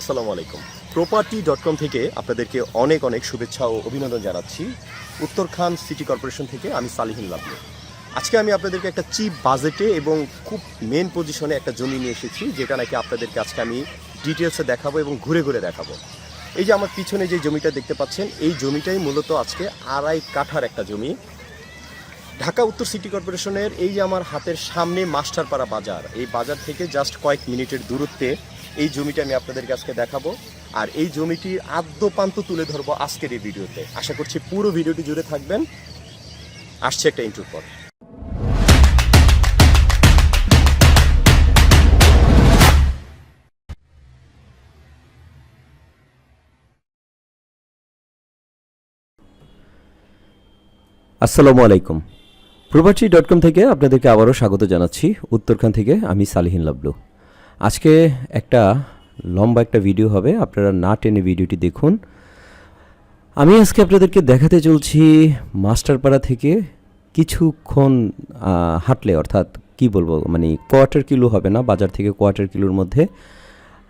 আসসালামু আলাইকুম। Property dot com থেকে আপনাদেরকে অনেক অনেক শুভেচ্ছা ও অভিনন্দন জানাচ্ছি। উত্তরখান সিটি কর্পোরেশন থেকে আমি সালিহিন লাভলু আজকে আমি আপনাদেরকে একটা চিপ বাজেটে এবং খুব মেন পজিশনে একটা জমি নিয়ে এসেছি, যেটা নাকি আপনাদেরকে আজকে আমি ডিটেলসে দেখাবো এবং ঘুরে ঘুরে দেখাবো। এই যে আমার পিছনে যে জমিটা দেখতে পাচ্ছেন, এই জমিটাই মূলত আজকে আড়াই কাঠার একটা জমি। ঢাকা উত্তর সিটি কর্পোরেশনের এই যে আমার হাতের সামনে মাস্টারপাড়া বাজার, এই বাজার থেকে জাস্ট কয়েক মিনিটের দূরত্বে এই জমিটা আমি আপনাদেরকে আজকে দেখাবো। আর এই জমিটির আদ্যপান্ত তুলে ধরবো আজকের এই ভিডিওতে। আশা করছি পুরো ভিডিওটি জুড়ে থাকবেন। আসছে একটা ইন্টুর পর। আসসালামু আলাইকুম। প্রপার্টি ডট কম থেকে আপনাদেরকে আবারও স্বাগত জানাচ্ছি। উত্তরখান থেকে আমি সালিহিন লাবলু। আজকে একটা লম্বা একটা ভিডিও হবে, আপনারা না টেনে ভিডিওটি দেখুন। আমি আজকে আপনাদেরকে দেখাতে চলছি মাস্টারপাড়া থেকে কিছুক্ষণ হাঁটলে, অর্থাৎ কি বলব মানে কোয়ার্টার কিলো হবে না, বাজার থেকে কোয়ার্টার কিলোর মধ্যে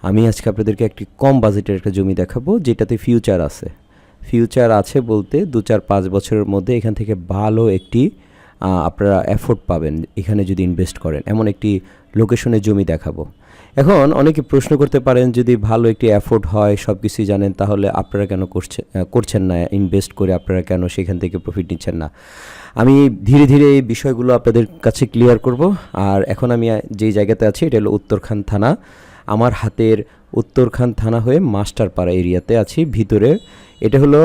আমি আজকে আপনাদেরকে একটি কম বাজেটের একটা জমি দেখাবো, যেটাতে ফিউচার আছে। ফিউচার আছে বলতে দু চার পাঁচ বছরের মধ্যে এখান থেকে ভালো একটি আপনারা অ্যাফোর্ড পাবেন, এখানে যদি ইনভেস্ট করেন। এমন একটি লোকেশনে জমি দেখাবো। এখন অনেকে প্রশ্ন করতে পারেন যদি ভালো একটি অ্যাফোর্ড হয় সব কিছুই জানেন তাহলে আপনারা কেন করছে আহ, করছেন না? ইনভেস্ট করে আপনারা কেন সেখান থেকে প্রফিট নিচ্ছেন না? আমি ধীরে ধীরে এই বিষয়গুলো আপনাদের কাছে ক্লিয়ার করব। আর এখন আমি যেই জায়গাতে আছি এটা হলো উত্তরখান থানা। আমার হাতের উত্তরখান থানা হয়ে মাস্টারপাড়া এরিয়াতে আছি ভিতরে। এটা হলো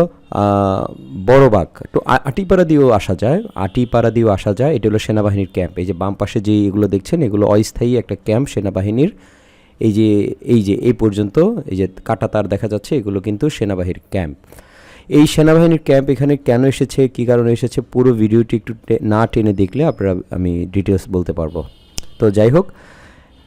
বড়বাগ। তো আটিপাড়া দিয়েও আসা যায় আটিপাড়া দিয়েও আসা যায়। এটা হলো সেনাবাহিনীর ক্যাম্প এই যে বাম পাশে যে এগুলো দেখছেন এগুলো অস্থায়ী একটা ক্যাম্প সেনাবাহিনীর। এই যে এই যে, এই পর্যন্ত এই যে কাটা তার দেখা যাচ্ছে, এগুলো কিন্তু সেনাবাহিনীর ক্যাম্প। এই সেনাবাহিনীর ক্যাম্প এখানে কেন এসেছে, কী কারণে এসেছে, পুরো ভিডিওটি একটু না টেনে দেখলে আপনারা, আমি ডিটেলস বলতে পারব। তো যাই হোক,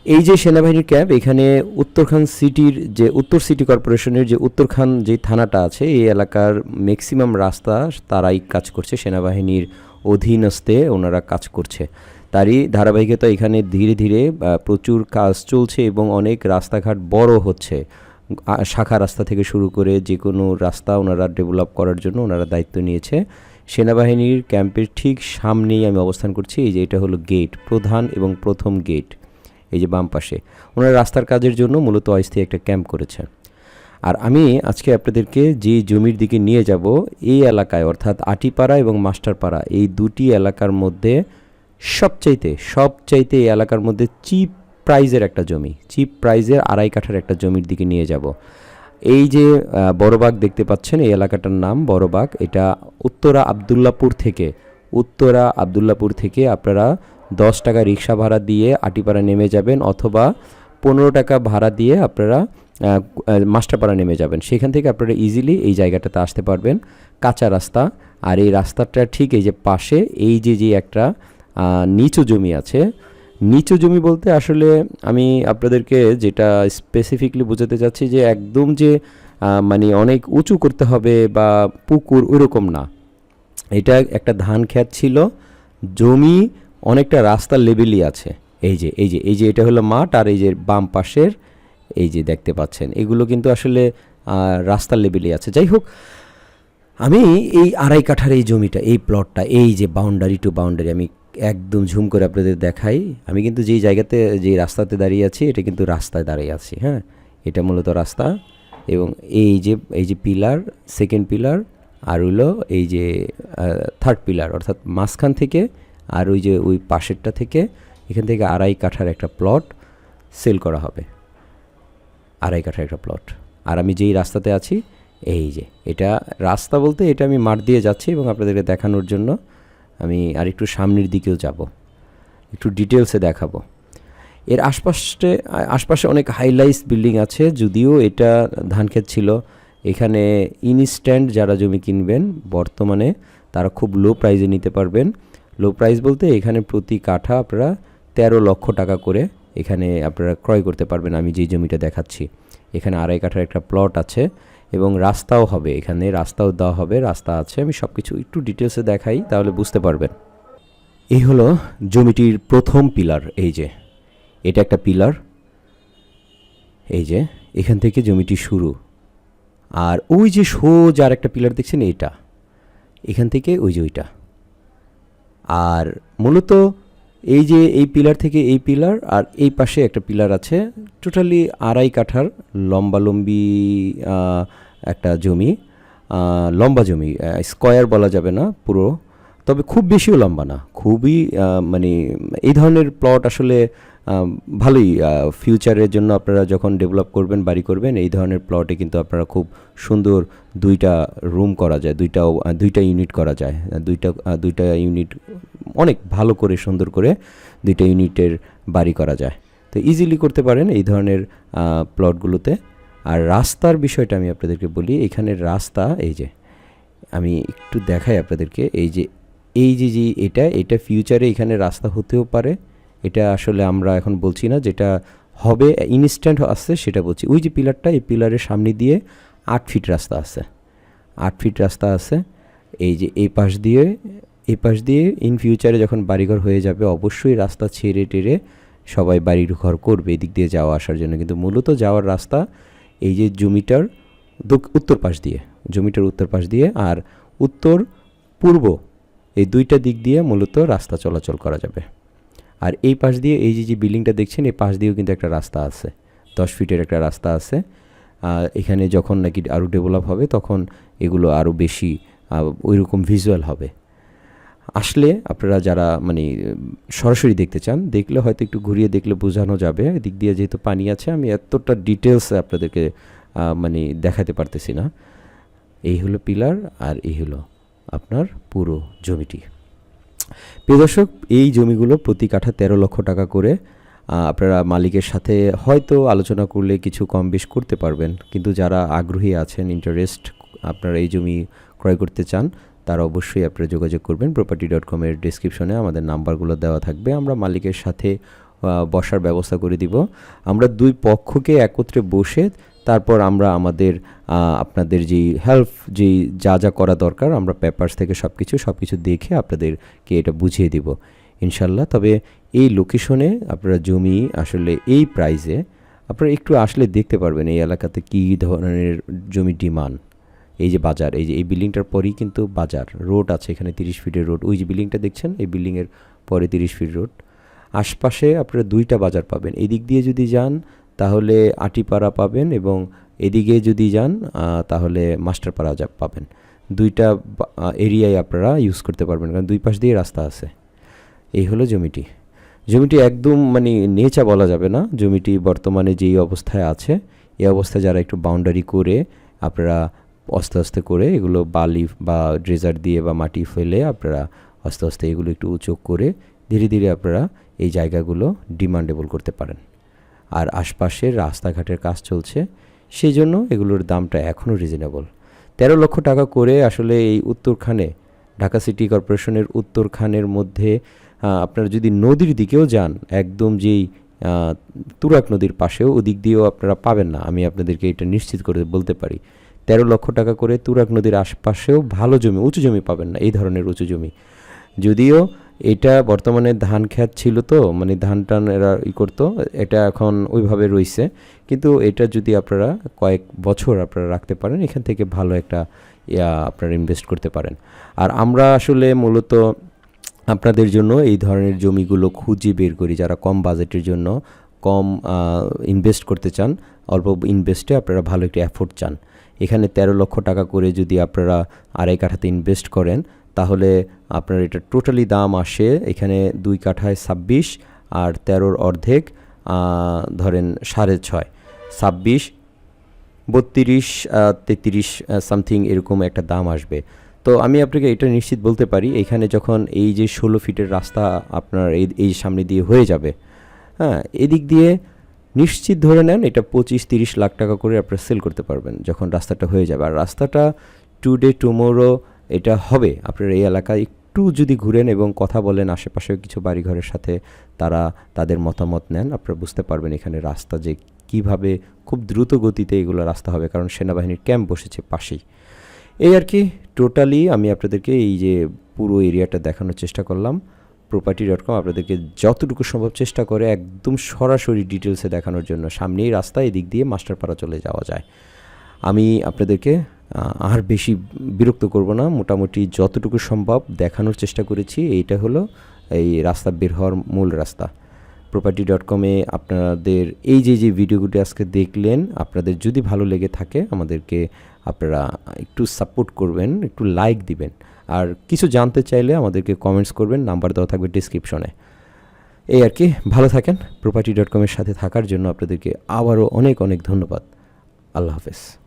এই যে সেনাবাহিনীর ক্যাম্প, এখানে উত্তরখান সিটির যে, উত্তর সিটি কর্পোরেশনের যে, উত্তরখান যে থানাটা আছে, এই এলাকার ম্যাক্সিমাম রাস্তা, তারাই কাজ করছে, সেনাবাহিনীর অধীনস্থে ওনারা কাজ করছে। তারই ধারাবাহিকতা এখানে ধীরে ধীরে প্রচুর কাজ চলছে এবং অনেক রাস্তাঘাট বড় হচ্ছে। শাখা রাস্তা থেকে শুরু করে যে কোনো রাস্তা ওনারা ডেভেলপ করার জন্য ওনারা দায়িত্ব নিয়েছে। সেনাবাহিনীর ক্যাম্পের ঠিক সামনেই আমি অবস্থান করছি, এই যে এটা হলো গেট প্রধান এবং প্রথম গেট এই যে বাম পাশে। ওনারা রাস্তার কাজের জন্য মূলত অস্থায়ী একটা ক্যাম্প করেছে। আর আমি আজকে আপনাদেরকে যে জমির দিকে নিয়ে যাব, এই এলাকায়, অর্থাৎ আটিপাড়া এবং মাস্টারপাড়া, এই দুটি এলাকার মধ্যে সবচাইতে সবচাইতে এই এলাকার মধ্যে চিপ প্রাইজের একটা জমি, চিপ প্রাইজের আড়াই কাঠার একটা জমির দিকে নিয়ে যাব। এই যে বড়বাগ দেখতে পাচ্ছেন, এই এলাকাটার নাম বড়বাগ। এটা উত্তরা আবদুল্লাপুর থেকে, উত্তরা আবদুল্লাপুর থেকে আপনারা দশ টাকা রিক্সা ভাড়া দিয়ে আটিপাড়া নেমে যাবেন অথবা পনেরো টাকা ভাড়া দিয়ে আপনারা মাস্টারপাড়া নেমে যাবেন। সেখান থেকে আপনারা ইজিলি এই জায়গাটাতে আসতে পারবেন, কাঁচা রাস্তা। আর এই রাস্তাটা ঠিক এই যে পাশে, এই যে যে একটা নিচু জমি আছে। নিচু জমি বলতে আসলে আমি আপনাদেরকে যেটা স্পেসিফিকলি বোঝাতে চাচ্ছি যে একদম যে মানে অনেক উঁচু করতে হবে বা পুকুর ওরকম না। এটা একটা ধান ক্ষেত ছিল। জমি অনেকটা রাস্তার লেভেলই আছে। এই যে এই যে এই যে এটা হলো মাঠ আর এই যে বাম পাশের, এই যে দেখতে পাচ্ছেন, এগুলো কিন্তু আসলে রাস্তার লেভেলই আছে। যাই হোক, আমি এই আড়াই কাঠার এই জমিটা, এই প্লটটা এই যে বাউন্ডারি টু বাউন্ডারি আমি একদম ঝুম করে আপনাদের দেখাই। আমি কিন্তু যেই জায়গাতে যে রাস্তাতে দাঁড়িয়ে আছি, এটা কিন্তু রাস্তায় দাঁড়িয়ে আছি হ্যাঁ? এটা মূলত রাস্তা এবং এই যে এই যে পিলার সেকেন্ড পিলার, আর হইল এই যে থার্ড পিলার, অর্থাৎ মাঝখান থেকে আর ওই যে, ওই পাশেরটা থেকে এখান থেকে আড়াই কাঠার একটা প্লট সেল করা হবে। আড়াই কাঠার একটা প্লট আর আমি যেই রাস্তাতে আছি, এই যে, এটা রাস্তা বলতে এটা আমি মাঠ দিয়ে যাচ্ছি এবং আপনাদেরকে দেখানোর জন্য আমি আরেকটু সামনের দিকেও যাব। একটু ডিটেলসে দেখাবো। এর আশপাশে আশপাশে অনেক হাইলাইস বিল্ডিং আছে, যদিও এটা ধানক্ষেত ছিল। এখানে ইনস্ট্যান্ট যারা জমি কিনবেন, বর্তমানে তারা খুব লো প্রাইজে নিতে পারবেন। লো প্রাইস বলতে এখানে প্রতি কাঠা আপনারা তেরো লক্ষ টাকা করে এখানে আপনারা ক্রয় করতে পারবেন, আমি যেই জমিটা দেখাচ্ছি। এখানে আড়াই কাঠার একটা প্লট আছে। এবং রাস্তাও হবে, এখানে রাস্তাও দেওয়া হবে, রাস্তা আছে, আমি সব কিছু একটু ডিটেলসে দেখাই, তাহলে বুঝতে পারবেন। এই হলো জমিটির প্রথম পিলার, এই যে, এটা একটা পিলার, এই যে, এখান থেকে জমিটি শুরু। আর ওই যে সোজা আর একটা পিলার দেখছেন এটা এখান থেকে ওই যে ওইটা। আর মূলত এই যে এই পিলার থেকে এই পিলার আর এই পাশে একটা পিলার আছে টোটালি আড়াই কাঠার লম্বালম্বি একটা জমি লম্বা জমি স্কোয়ার বলা যাবে না পুরো, তবে খুব বেশিও লম্বা না, খুবই মানে এই ধরনের প্লট আসলে ভালোই ফিউচারের জন্য আপনারা যখন ডেভেলপ করবেন, বাড়ি করবেন, এই ধরনের প্লটে কিন্তু আপনারা খুব সুন্দর দুইটা রুম করা যায় দুইটা দুইটা ইউনিট করা যায়, দুইটা দুইটা ইউনিট অনেক ভালো করে, সুন্দর করে দুইটা ইউনিটের বাড়ি করা যায়। তো ইজিলি করতে পারেন এই ধরনের প্লটগুলোতে আর রাস্তার বিষয়টা আমি আপনাদেরকে বলি এখানের রাস্তা, এই যে, আমি একটু দেখাই আপনাদেরকে, এই যে এই যে যে, এটা এটা ফিউচারে এখানে রাস্তা হতেও পারে। এটা আসলে আমরা এখন বলছি না, যেটা হবে ইনস্ট্যান্ট আসছে, সেটা বলছি। ওই যে পিলারটা, এই পিলারের সামনে দিয়ে আট ফিট রাস্তা আছে। আট ফিট রাস্তা আছে, এই যে, এই পাশ দিয়ে এই পাশ দিয়ে ইন ফিউচারে যখন বাড়িঘর হয়ে যাবে, অবশ্যই রাস্তা ছেড়ে টেরে সবাই বাড়ির ঘর করবে, এদিক দিয়ে যাওয়া আসার জন্য। কিন্তু মূলত যাওয়ার রাস্তা এই যে জমিটার উত্তর পাশ দিয়ে, জমিটার উত্তর পাশ দিয়ে আর উত্তর পূর্ব, এই দুইটা দিক দিয়ে মূলত রাস্তা চলাচল করা যাবে। আর এই পাশ দিয়ে এই যে যে বিল্ডিংটা দেখছেন, এই পাশ দিয়েও কিন্তু একটা রাস্তা আছে, দশ ফিটের একটা রাস্তা আছে। এখানে যখন নাকি আরও ডেভেলপ হবে, তখন এগুলো আরও বেশি ওই রকম ভিজুয়াল হবে। আসলে আপনারা যারা মানে সরাসরি দেখতে চান, দেখলে হয়তো একটু ঘুরিয়ে দেখলে বোঝানো যাবে। এদিক দিয়ে যেহেতু পানি আছে, আমি এতটা ডিটেলসে আপনাদেরকে মানে দেখাতে পারতেছি না। এই হলো পিলার আর এই হলো আপনার পুরো জমিটি। প্রিয় দর্শক, এই জমিগুলো প্রতি কাঠা তেরো লক্ষ টাকা করে। আপনারা মালিকের সাথে হয়তো আলোচনা করলে কিছু কম বেশ করতে পারবেন। কিন্তু যারা আগ্রহী আছেন ইন্টারেস্ট আপনারা এই জমি ক্রয় করতে চান তারা অবশ্যই আপনারা যোগাযোগ করবেন। প্রপার্টি ডট কমের ডিসক্রিপশনে আমাদের নাম্বারগুলো দেওয়া থাকবে। আমরা মালিকের সাথে বসার ব্যবস্থা করে দিব। আমরা দুই পক্ষকে একত্রে বসে তারপর আমরা আমাদের আপনাদের যেই হেল্প যেই যা যা করা দরকার, আমরা পেপার্স থেকে সব কিছু সব কিছু দেখে আপনাদেরকে এটা বুঝিয়ে দিব। ইনশাল্লাহ তবে এই লোকেশনে আপনারা জমি আসলে এই প্রাইসে আপনারা একটু আসলে দেখতে পারবেন এই এলাকাতে কী ধরনের জমি ডিমান্ড এই যে বাজার, এই যে এই বিল্ডিংটার পরেই কিন্তু বাজার, রোড আছে এখানে তিরিশ ফিটের রোড। ওই যে বিল্ডিংটা দেখছেন? এই বিল্ডিংয়ের পরে তিরিশ ফিট রোড। আশপাশে আপনারা দুইটা বাজার পাবেন। এদিক দিয়ে যদি যান, তাহলে আটিপাড়া পাবেন এবং এদিকে যদি যান তাহলে মাস্টারপাড়া যা পাবেন। দুইটা এরিয়ায় আপনারা ইউজ করতে পারবেন, কারণ দুই পাশ দিয়ে রাস্তা আছে। এই হলো জমিটি। জমিটি একদম মানে নেচা বলা যাবে না। জমিটি বর্তমানে যেই অবস্থায় আছে, এই অবস্থায় যারা একটু বাউন্ডারি করে আপনারা আস্তে আস্তে করে এগুলো বালি বা ড্রেজার দিয়ে বা মাটি ফেলে আপনারা আস্তে আস্তে এগুলো একটু উঁচু করে ধীরে ধীরে আপনারা এই জায়গাগুলো ডিমান্ডেবল করতে পারেন। আর আশপাশের রাস্তাঘাটের কাজ চলছে সেই জন্য এগুলোর দামটা এখনও রিজনেবল তেরো লক্ষ টাকা করে আসলে এই উত্তরখানে, ঢাকা সিটি কর্পোরেশনের উত্তরখানের মধ্যে আপনারা যদি নদীর দিকেও যান, একদম যেই তুরাক নদীর পাশেও ওদিক দিয়েও আপনারা পাবেন না। আমি আপনাদেরকে এটা নিশ্চিত করে বলতে পারি। তেরো লক্ষ টাকা করে তুরাক নদীর আশপাশেও ভালো জমি, উঁচু জমি পাবেন না, এই ধরনের উঁচু জমি। যদিও এটা বর্তমানে ধান ক্ষেত ছিল তো মানে ধান টান এরা ই করতো, এটা এখন ওইভাবে রইছে। কিন্তু এটা যদি আপনারা কয়েক বছর আপনারা রাখতে পারেন, এখান থেকে ভালো একটা, ইয়া আপনারা ইনভেস্ট করতে পারেন। আর আমরা আসলে মূলত আপনাদের জন্য এই ধরনের জমিগুলো খুঁজে বের করি, যারা কম বাজেটের জন্য, কম ইনভেস্ট করতে চান, অল্প ইনভেস্টে আপনারা ভালো একটি অ্যাফোর্ড চান। এখানে তেরো লক্ষ টাকা করে যদি আপনারা আড়াই কাঠাতে ইনভেস্ট করেন, তাহলে আপনার এটা টোটালি দাম আসে এখানে দুই কাঠায় ছাব্বিশ আর তেরোর অর্ধেক ধরেন সাড়ে ছয়। ছাব্বিশ, বত্রিশ তেত্রিশ সামথিং এরকম একটা দাম আসবে। তো আমি আপনাকে এটা নিশ্চিত বলতে পারি, এখানে যখন এই যে ষোলো ফিটের রাস্তা আপনার এই এই সামনে দিয়ে হয়ে যাবে হ্যাঁ এদিক দিয়ে নিশ্চিত ধরে নেন এটা পঁচিশ, তিরিশ লাখ টাকা করে আপনারা সেল করতে পারবেন যখন রাস্তাটা হয়ে যাবে। আর রাস্তাটা টুডে টুমোরো এটা হবে। আপনার এই এলাকায় একটু যদি ঘুরেন এবং কথা বলেন, আশেপাশেও কিছু বাড়িঘরের সাথে তারা তাদের মতামত নেন, আপনারা বুঝতে পারবেন এখানে রাস্তা যে কীভাবে খুব দ্রুত গতিতে এগুলো রাস্তা হবে, কারণ সেনাবাহিনীর ক্যাম্প বসেছে পাশেই। এই আর কি টোটালি আমি আপনাদেরকে এই যে পুরো এরিয়াটা দেখানোর চেষ্টা করলাম। প্রপার্টি ডট কম আপনাদেরকে যতটুকু সম্ভব চেষ্টা করে একদম সরাসরি ডিটেলসে দেখানোর জন্য সামনেই রাস্তা এদিক দিয়ে মাস্টারপাড়া চলে যাওয়া যায়। আমি আপনাদেরকে আর বেশি বিরক্ত করব না, মোটামুটি যতটুকু সম্ভব দেখানোর চেষ্টা করেছি, এইটা হলো এই রাস্তা বের হওয়ার মূল রাস্তা। প্রপার্টি ডট কমে আপনাদের এই যে যে ভিডিওগুলি আজকে দেখলেন, আপনাদের যদি ভালো লেগে থাকে, আমাদেরকে আপনারা একটু সাপোর্ট করবেন, একটু লাইক দিবেন। আর কিছু জানতে চাইলে আমাদেরকে কমেন্টস করবেন নাম্বার দেওয়া থাকবে ডিসক্রিপশনে এই আর কি, ভালো থাকেন প্রপার্টি ডট কমের সাথে থাকার জন্য আপনাদেরকে আবারও অনেক অনেক ধন্যবাদ। আল্লাহ হাফেজ।